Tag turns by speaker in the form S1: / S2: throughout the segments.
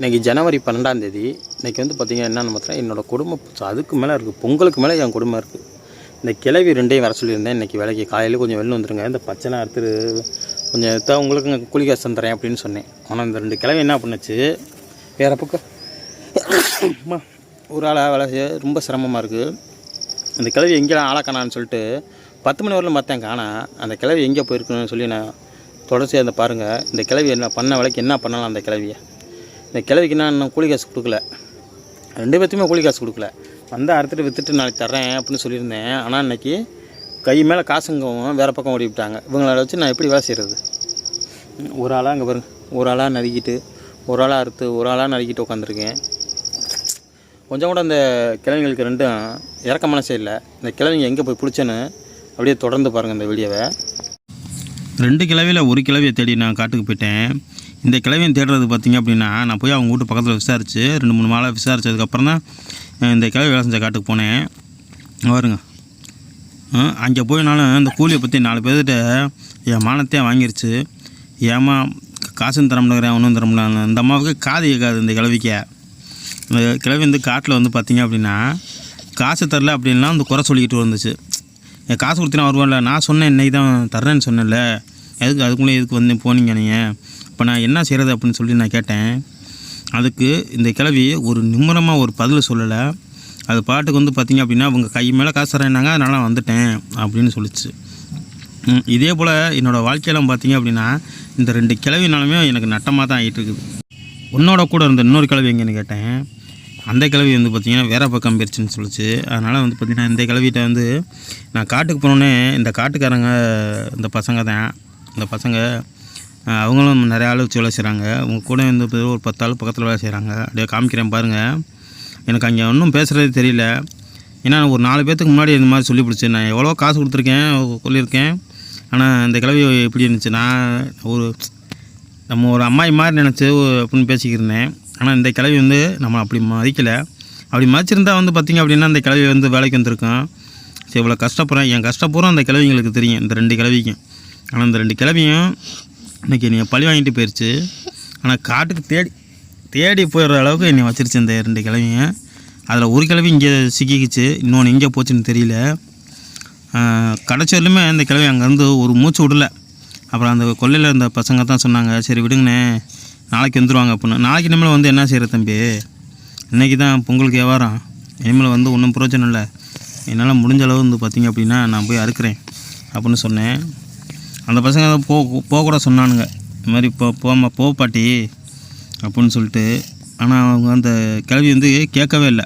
S1: இன்றைக்கி ஜனவரி பன்னெண்டாம் தேதி இன்றைக்கி வந்து பார்த்திங்கன்னா என்னென்னு பார்த்தா என்னோடய குடும்பம் அதுக்கு மேலே இருக்குது பொங்கலுக்கு மேலே என் குடும்பம் இருக்குது இந்த கிளவி ரெண்டையும் வர சொல்லியிருந்தேன் இன்றைக்கி வேலைக்கு காலையில் கொஞ்சம் வெளில வந்துருங்க இந்த பச்சனை அறுத்து கொஞ்சம் எடுத்தால் உங்களுக்கு இங்கே கூலி காசு தந்துடுறேன் அப்படின்னு சொன்னேன். ஆனால் இந்த ரெண்டு கிளவி என்ன பண்ணுச்சு வேறு பக்கம். ஒரு ஆளாக வேலை செய்ய ரொம்ப சிரமமாக இருக்குது அந்த கிளவி எங்கேலாம் ஆளாக்கானான்னு சொல்லிட்டு பத்து மணி வரலும் பார்த்தேன் காணா அந்த கிளவி எங்கே போயிருக்குன்னு சொல்லி நான் தொடர்ச்சியாக அந்த பாருங்கள் இந்த கிளவி என்ன பண்ண வேலைக்கு என்ன பண்ணலாம் அந்த கிளவியை இந்த கிழவிக்கு நான் இன்னும் கூலி காசு கொடுக்கல. ரெண்டு பேர்த்துமே கூலி காசு கொடுக்கல. வந்து அறுத்துட்டு விற்றுட்டு நாளைக்கு தர்றேன் அப்படின்னு சொல்லியிருந்தேன். ஆனால் இன்னைக்கு கை மேலே காசுங்கவும் வேறு பக்கம் ஓடி விட்டாங்க. இவங்கள வச்சு நான் எப்படி வேலை செய்கிறது ஒரு ஆளாக அங்கே பாருங்க. ஒரு ஆளாக நறுக்கிட்டு ஒரு ஆளாக அறுத்து ஒரு ஆளாக நறுக்கிட்டு உட்காந்துருக்கேன் கொஞ்சம் கூட அந்த கிழவிங்களுக்கு ரெண்டும் இறக்க மனசே இல்லை. இந்த கிழவிங்க எங்கே போய் பிடிச்சேன்னு அப்படியே தொடர்ந்து பாருங்கள் இந்த வீடியோவை.
S2: ரெண்டு கிழவியில் ஒரு கிழவியை தேடி நான் காட்டுக்கு போயிட்டேன். இந்த கிழவியை தேடுறது பார்த்தீங்க அப்படின்னா நான் போய் அவங்க வீட்டு பக்கத்தில் விசாரித்து ரெண்டு மூணு மாலை விசாரித்ததுக்கப்புறம் தான் இந்த கிழவி வேலை செஞ்ச காட்டுக்கு போனேன். பாருங்க. அங்கே போயினாலும் இந்த கூலியை பற்றி நாலு பேர்கிட்ட என் மானத்தையே வாங்கிருச்சு. ஏமா காசும் தர முடியறேன் ஒன்றும் தர முடியல இந்த அம்மாவுக்கு காது கேட்காது இந்த கிழவிக்க. இந்த கிழவி வந்து காட்டில் வந்து பார்த்திங்க அப்படின்னா காசு தரல அப்படின்லாம் வந்து குறை சொல்லிக்கிட்டு வந்துச்சு. என் காசு கொடுத்தினா வருவான்ல நான் சொன்னேன் இன்னைக்கு தான் தர்றேன்னு சொன்னேன்ல. எதுக்கு அதுக்குள்ளே எதுக்கு வந்து போனீங்க நீங்கள் இப்போ நான் என்ன செய்கிறது அப்படின்னு சொல்லி நான் கேட்டேன். அதுக்கு இந்த கிழவி ஒரு நிம்மரமாக ஒரு பதில் சொல்லலை. அது பாட்டுக்கு வந்து பார்த்தீங்க அப்படின்னா அவங்க கை மேலே காசு தரேன்னாங்க அதனால் நான் வந்துட்டேன் அப்படின்னு சொல்லிச்சு. இதே போல் என்னோடய வாழ்க்கையெல்லாம் பார்த்தீங்க அப்படின்னா இந்த ரெண்டு கிழவினாலுமே எனக்கு நட்டமாக தான் ஆகிட்டு இருக்குது உன்னோட கூட இருந்த இன்னொரு கிழவி எங்கேன்னு கேட்டேன். அந்த கிழவி வந்து பார்த்திங்கன்னா வேற பக்கம் போயிருச்சுன்னு சொல்லிச்சு. அதனால் வந்து பார்த்திங்கன்னா இந்த கிழவிட்ட வந்து நான் காட்டுக்கு போனோடனே இந்த காட்டுக்காரங்க இந்த பசங்க தான் இந்த பசங்க அவங்களும் நிறைய ஆள் வேலை செய்கிறாங்க அவங்க கூட வந்து ஒரு பத்து ஆள் பக்கத்தில் வேலை செய்கிறாங்க அப்படியே காமிக்கிறேன் பாருங்கள் எனக்கு அங்கே ஒன்றும் பேசுகிறதே தெரியல. ஏன்னா ஒரு நாலு பேர்த்துக்கு முன்னாடி இந்த மாதிரி சொல்லி பிடிச்சி நான் எவ்வளோ காசு கொடுத்துருக்கேன் சொல்லியிருக்கேன். ஆனால் இந்த கிழவி எப்படி இருந்துச்சு? நான் ஒரு நம்ம ஒரு அம்மாயி மாதிரி நினச்சி அப்படின்னு பேசிக்கிருந்தேன் ஆனால் இந்த கிழவி வந்து நம்ம அப்படி மதிக்கலை. அப்படி மதிச்சிருந்தா வந்து பார்த்திங்க அப்படின்னா இந்த கிழவி வந்து வேலைக்கு வந்திருக்கோம். சரி இவ்வளோ கஷ்டப்படுறேன். என் கஷ்டப்பூரம் அந்த கிழவிங்களுக்கு தெரியும். இந்த ரெண்டு கிழவிக்கும் ஆனால் இந்த ரெண்டு கிழமையும் இன்றைக்கி நீங்கள் பழி வாங்கிட்டு போயிடுச்சு ஆனால் காட்டுக்கு தேடி தேடி போயிடுற அளவுக்கு என்னை வச்சிருச்சு இந்த ரெண்டு கிழவிங்க அதில் ஒரு கிழவி இங்கே சிக்கிக்கிச்சு இன்னொன்று எங்கே போச்சுன்னு தெரியல. கடைச்சவரையிலுமே இந்த கிழவி அங்கேருந்து ஒரு மூச்சு விடல. அப்புறம் அந்த கொல்லையில் இருந்த பசங்க தான் சொன்னாங்க சரி விடுங்கண்ணே நாளைக்கு வந்துடுவாங்க அப்படின்னு. நாளைக்கு இனிமேல் வந்து என்ன செய்கிற தம்பி? இன்றைக்கி தான் பொங்கலுக்கு வியாபாரம். இனிமேல் வந்து ஒன்றும் பிரயோஜனம் இல்லை. என்னால் முடிஞ்ச அளவு வந்து பார்த்திங்க அப்படின்னா நான் போய் அறுக்கிறேன் அப்படின்னு சொன்னேன். அந்த பசங்க போ போகக்கூட சொன்னானுங்க. இது மாதிரி போ போம்மா போ பாட்டி அப்படின்னு சொல்லிட்டு. ஆனால் அவங்க அந்த கிழவி வந்து கேட்கவே இல்லை.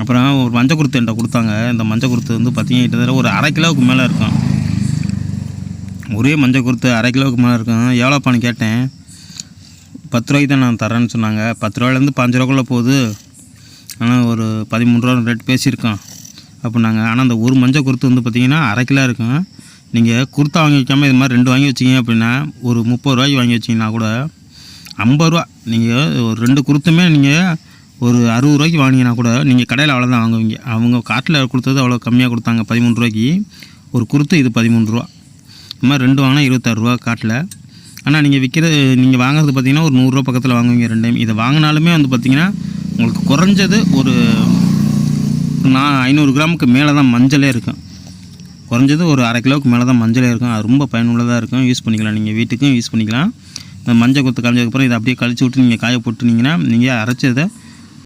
S2: அப்புறம் ஒரு மஞ்சள் குருத்து என்கிட்ட கொடுத்தாங்க. இந்த மஞ்சள் குருத்து வந்து பார்த்திங்க கிட்டத்தட்ட ஒரு அரை கிலோவுக்கு மேலே இருக்கும். ஒரே மஞ்சள் குருத்து அரை கிலோவுக்கு மேலே இருக்கும். எவ்வளோப்பான்னு கேட்டேன். பத்து ரூபாய்க்கு தான் நான் தரேன்னு சொன்னாங்க. பத்து ரூபாயிலேருந்து பஞ்சு ரூபாக்குள்ளே போகுது. ஆனால் ஒரு பதிமூணு ரூபா ரேட் பேசியிருக்கோம் அப்படின்னாங்க. ஆனால் அந்த ஒரு மஞ்சள் குருத்து வந்து பார்த்திங்கன்னா அரை கிலோ இருக்கும். நீங்கள் குர்த்தா வாங்கி வைக்காமல் இது மாதிரி ரெண்டு வாங்கி வச்சிங்க அப்படின்னா ஒரு முப்பது ரூபாய்க்கு வாங்கி வச்சிங்கன்னா கூட ஐம்பது ரூபா. நீங்கள் ஒரு ரெண்டு குருத்துமே நீங்கள் ஒரு அறுபது ரூபாய்க்கு வாங்கினீங்கன்னா கூட நீங்கள் கடையில் அவ்வளோதான் வாங்குவீங்க. அவங்க காட்டில் கொடுத்தது அவ்வளோ கம்மியாக கொடுத்தாங்க பதிமூணு ரூபாய்க்கு. ஒரு குருத்து இது பதிமூணு ரூபா. இது மாதிரி ரெண்டு வாங்கினா இருபத்தாறு ரூபா காட்டில். ஆனால் நீங்கள் விற்கிறது நீங்கள் வாங்குறது பார்த்தீங்கன்னா ஒரு நூறுரூவா பக்கத்தில் வாங்குவீங்க ரெண்டையும். இதை வாங்கினாலுமே வந்து பார்த்தீங்கன்னா உங்களுக்கு குறைஞ்சது ஒரு நான் ஐநூறு கிராமுக்கு மேலே தான் மஞ்சளே இருக்கும். குறைஞ்சது ஒரு அரை கிலோவுக்கு மேலே தான் மஞ்சளே இருக்கும். அது ரொம்ப பயனுள்ளதாக இருக்கும். யூஸ் பண்ணிக்கலாம். நீங்கள் வீட்டுக்கும் யூஸ் பண்ணிக்கலாம். இந்த மஞ்சள் கொத்து கழிஞ்சதுக்கப்புறம் இதை அப்படியே கழிச்சு விட்டு நீங்கள் காய போட்டுனீங்கன்னா நீங்கள் அரைச்சதை